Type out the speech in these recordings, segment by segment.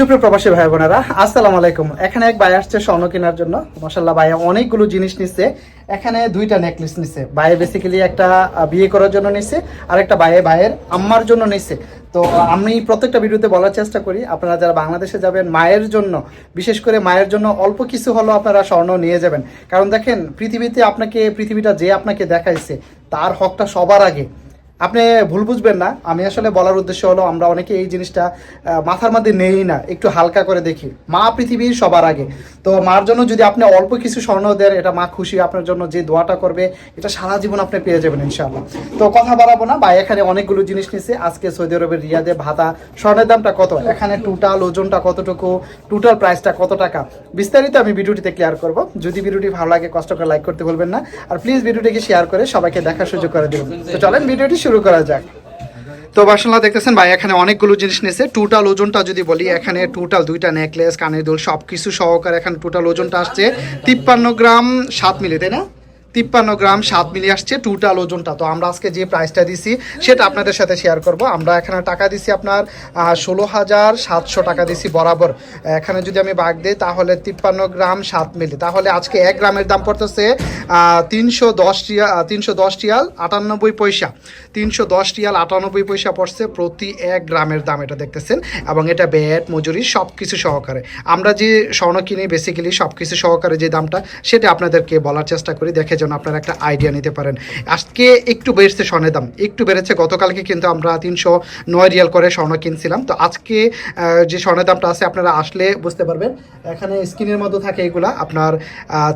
সুপ্রিয় প্রবাসী ভাই বোনেরা আসসালামু আলাইকুম। এখানে এক ভাই আসছে স্বর্ণ কেনার জন্য। মাসাল্লাহ ভাই অনেকগুলো জিনিস নিচ্ছে এখানে দুইটা নেকলেস নিছে। ভাই বেসিক্যালি একটা বিয়ে করার জন্য নিচ্ছে আর একটা ভাইয়ে ভাইয়ের আম্মার জন্য নিচ্ছে তো আমি প্রত্যেকটা ভিডিওতে বলার চেষ্টা করি, আপনারা যারা বাংলাদেশে যাবেন, মায়ের জন্য, বিশেষ করে মায়ের জন্য অল্প কিছু হলেও আপনারা স্বর্ণ নিয়ে যাবেন। কারণ দেখেন, পৃথিবীতে আপনাকে, পৃথিবীটা যে আপনাকে দেখাইছে, তার হকটা সবার আগে। আপনি ভুল বুঝবেন না। আমি আসলে বলার উদ্দেশ্য হলো, আমরা অনেকে এই জিনিসটা মাথার মধ্যে নেই না, একটু হালকা করে দেখি। মা পৃথিবীর সবার আগে। তো মার জন্য যদি আপনি অল্প কিছু স্বর্ণ দেন, এটা মা খুশি আপনার জন্য যে দোয়াটা করবে, এটা সারা জীবন আপনি পেয়ে যাবেন ইনশাআল্লাহ। তো কথা বাড়াবো না বা এখানে অনেকগুলো জিনিস নিছে। আজকে সৌদি আরবের রিয়াদে ভাতা, স্বর্ণের দামটা কত? এখানে টোটাল ওজনটা কতটুকু? টোটাল প্রাইসটা কত টাকা? বিস্তারিত আমি ভিডিওটিতে ক্লিয়ার করব। যদি ভিডিওটি ভালো লাগে, কষ্ট করে লাইক করতে বলবেন না। আর প্লিজ ভিডিওটিকে শেয়ার করে সবাইকে দেখার সুযোগ করে দেবেন। তো চলেন ভিডিওটি শুরু করা যাক। তো বাসনলা দেখতেছেন ভাই, এখানে অনেকগুলো জিনিস নিয়েছে। টোটাল ওজনটা যদি বলি, এখানে টোটাল দুইটা নেকলেস কানের দুল সব কিছু সহকারে এখানে টোটাল ওজনটা আসছে। তিপ্পান্ন গ্রাম সাত মিলি, তাই না? তিপ্পান্ন গ্রাম সাত মিলি আসছে টোটাল ওজনটা। তো আমরা আজকে যে প্রাইসটা দিছি, সেটা আপনাদের সাথে শেয়ার করব। আমরা এখানে টাকা দিছি আপনার ষোলো হাজার সাতশো টাকা দিছি বরাবর। এখানে যদি আমি বাগ দিই, তাহলে তিপ্পান্ন গ্রাম সাত মিলি। তাহলে আজকে এক গ্রামের দাম পড়তেছে তিনশো দশ টিয়া তিনশো দশ টিয়াল আটানব্বই পয়সা। তিনশো দশ টিয়াল আটানব্বই পয়সা পড়ছে প্রতি এক গ্রামের দাম, এটা দেখতেছেন। এবং এটা ব্যাট, মজুরি সব কিছু সহকারে। আমরা যে স্বর্ণ কিনি বেসিক্যালি সব কিছু সহকারে যে দামটা, সেটা আপনাদেরকে বলার চেষ্টা করি। দেখে যেন আপনারা একটা আইডিয়া নিতে পারেন। আজকে একটু বেড়েছে স্বর্ণের দাম। একটু বেড়েছে। গতকালকে কিন্তু আমরা তিনশো নয় রিয়াল করে স্বর্ণ কিনছিলাম। তো আজকে যে স্বর্ণের দামটা আছে, আপনারা আসলে বুঝতে পারবেন। এখানে স্ক্রিনের মধ্যে থাকে এগুলা। আপনার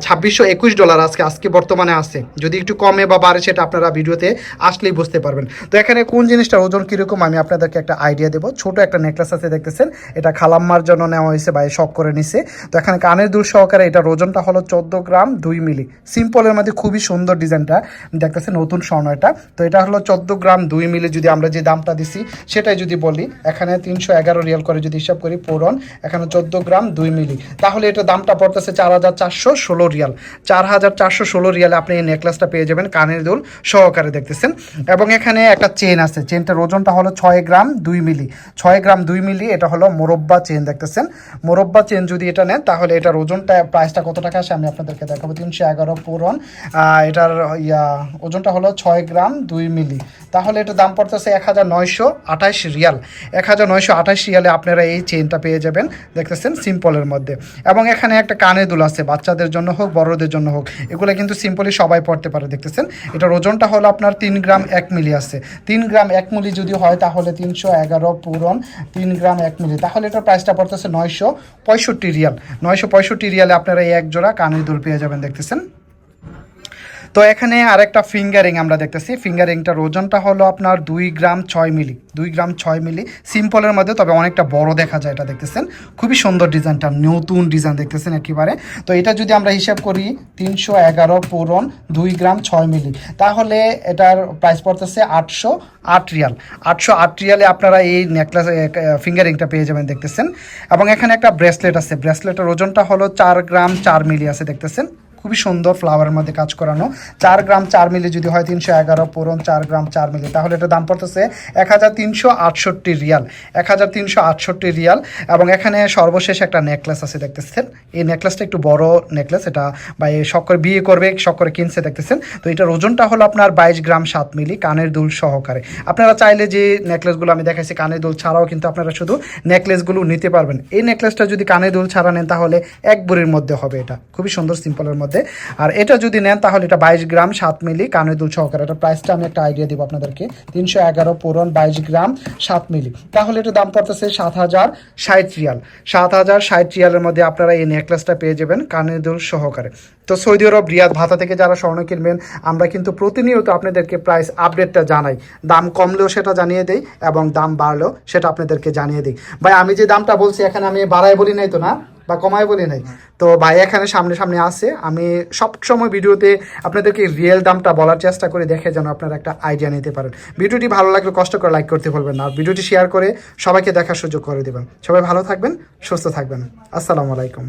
ছাব্বিশশো একুশ ডলার আজকে আজকে বর্তমানে আছে। যদি একটু কমে বা বাড়ে সেটা আপনারা ভিডিওতে আসলেই বুঝতে পারবেন। তো এখানে কোন জিনিসটার ওজন কীরকম, আমি আপনাদেরকে একটা আইডিয়া দেবো। ছোট একটা নেকলেস আছে, দেখতেছেন। এটা খালাম্মার জন্য নেওয়া হয়েছে বা শখ করে নিছে। তো এখানে কানের দুল সহকারে এটার ওজনটা হলো চোদ্দ গ্রাম দুই মিলি। সিম্পলের মধ্যে খুবই সুন্দর ডিজাইনটা। দেখতেছেন নতুন স্বর্ণ এটা। তো এটা হলো চোদ্দ গ্রাম দুই মিলি যদি আমরা যে দামটা দিছি সেটাই যদি বলি এখানে তিনশো এগারো রিয়াল করে যদি হিসাব করি পূরণ এখানে চোদ্দ গ্রাম দুই মিলি। তাহলে এটা দামটা পড়তেছে চার হাজার চারশো ষোলো রিয়াল। চার হাজার চারশো ষোলো রিয়ালে আপনি এই নেকলেসটা পেয়ে যাবেন কানের দুল সহকারে দেখতেছেন। এবং এখানে একটা চেন আছে। চেনটার ওজনটা হলো ছয় গ্রাম দুই মিলি। ছয় গ্রাম দুই মিলি এটা হলো মোরব্বা চেন দেখতেছেন। মোরব্বা চেন যদি এটা নেন তাহলে এটার ওজনটা প্রাইসটা কত টাকা আসে আমি আপনাদেরকে দেখাবো। তিনশো এগারো আহ, এটার ইয়া, ওজনটা হলো ছয় গ্রাম দুই মিলি। তাহলে এটার দাম পড়তেছে এক হাজার নয়শো আঠাশ রিয়াল। এক হাজার নয়শো আঠাশ রিয়ালে আপনারা এই চেনটা পেয়ে যাবেন, দেখতেছেন সিম্পলের মধ্যে। এবং এখানে একটা কানে দুল আছে, বাচ্চাদের জন্য হোক, বড়দের জন্য হোক, এগুলো কিন্তু সিম্পলি সবাই পড়তে পারে, দেখতেছেন? এটার ওজনটা হলো আপনার তিন গ্রাম এক মিলি আছে। তিন গ্রাম এক মিলি যদি হয়, তাহলে তিনশো এগারো পূরণ তিন গ্রাম এক মিলি। তাহলে এটার প্রাইসটা পড়তেছে নয়শো পঁয়ষট্টি রিয়াল। নয়শো পঁয়ষট্টি রিয়ালে আপনারা এই এক জোড়া কানের দুল পেয়ে যাবেন, দেখতেছেন? তো এখানে আরেকটা ফিঙ্গারিং আমরা দেখতেছি। ফিঙ্গারিংটার ওজনটা হলো আপনার দুই গ্রাম ছয় মিলি, দুই গ্রাম ছয় মিলি। সিম্পলের মধ্যে, তবে অনেকটা বড় দেখা যায় এটা দেখতেছেন। খুবই সুন্দর ডিজাইনটা, নতুন ডিজাইন দেখতেছেন একেবারে। তো এটা যদি আমরা হিসাব করি, তিনশো এগারো পূরণ দুই গ্রাম ছয় মিলি। তাহলে এটার প্রাইস পড়তেছে আটশো আট রিয়াল। আটশো আট রিয়ালে আপনারা এই নেকলেস ফিঙ্গারিংটা পেয়ে যাবেন দেখতেছেন। এবং এখানে একটা ব্রেসলেট আছে। ব্রেসলেটের ওজনটা হলো চার গ্রাম চার মিলি আছে দেখতেছেন। খুবই সুন্দর ফ্লাওয়ারের মধ্যে কাজ করানো। চার গ্রাম চার মিলি যদি হয় তিনশো এগারো, পূরণ চার গ্রাম চার মিলি। তাহলে এটা দাম পড়তেছে এক হাজার তিনশো আটষট্টি রিয়াল। এক হাজার তিনশো আটষট্টি রিয়াল। এবং এখানে সর্বশেষ একটা নেকলেস আছে, দেখতেছেন? এই নেকলেসটা একটু বড় নেকলেস এটা বা শখ করে বিয়ে করবে শখ করে কিনছে, দেখতেছেন? তো এটার ওজনটা হলো আপনার বাইশ গ্রাম সাত মিলি, কানের দুল সহকারে। আপনারা চাইলে যে নেকলেসগুলো আমি দেখাইছি, কানের দুল ছাড়াও কিন্তু আপনারা শুধু নেকলেসগুলো নিতে পারবেন। এই নেকলেসটা যদি কানের দুল ছাড়া নেন, তাহলে এক বুড়ির মধ্যে হবে এটা। খুবই সুন্দর সিম্পলের মধ্যে। আর এটা যদি নেন তাহলে এটা বাইশ গ্রাম সাত মিলি কানের সহকারে। এটা প্রাইসটা আমি একটা আইডিয়া দিব আপনাদেরকে। তিনশো এগারো পূরণ বাইশ গ্রাম সাত মিলি। তাহলে এটা দাম পড়তেছে সাত হাজার ষাট রিয়াল। সাত হাজার ষাট রিয়ালের মধ্যে আপনারা এই নেকলেসটা পেয়ে যাবেন কানের সহকারে। তো সৌদি আরব, রিয়াদ ভাতা থেকে যারা স্বর্ণ কিনবেন, আমরা কিন্তু প্রতিনিয়ত আপনাদেরকে প্রাইস আপডেটটা জানাই। দাম কমলেও সেটা জানিয়ে দেই এবং দাম বাড়লেও সেটা আপনাদেরকে জানিয়ে দিই। ভাই, আমি যে দামটা বলছি, এখানে আমি বাড়াই বলি নাই তো না? বা কমায় বলি নাই। তো ভাই এখানে সামনে সামনে আছে। আমি সব সময় ভিডিওতে আপনাদেরকে রিয়েল দামটা বলার চেষ্টা করে, দেখে যেন আপনারা একটা আইডিয়া নিতে পারেন। ভিডিওটি ভালো লাগলে কষ্ট করে লাইক করতে বলবেন না। ভিডিওটি শেয়ার করে সবাইকে দেখার সুযোগ করে দেবেন। সবাই ভালো থাকবেন, সুস্থ থাকবেন। আসসালামু আলাইকুম।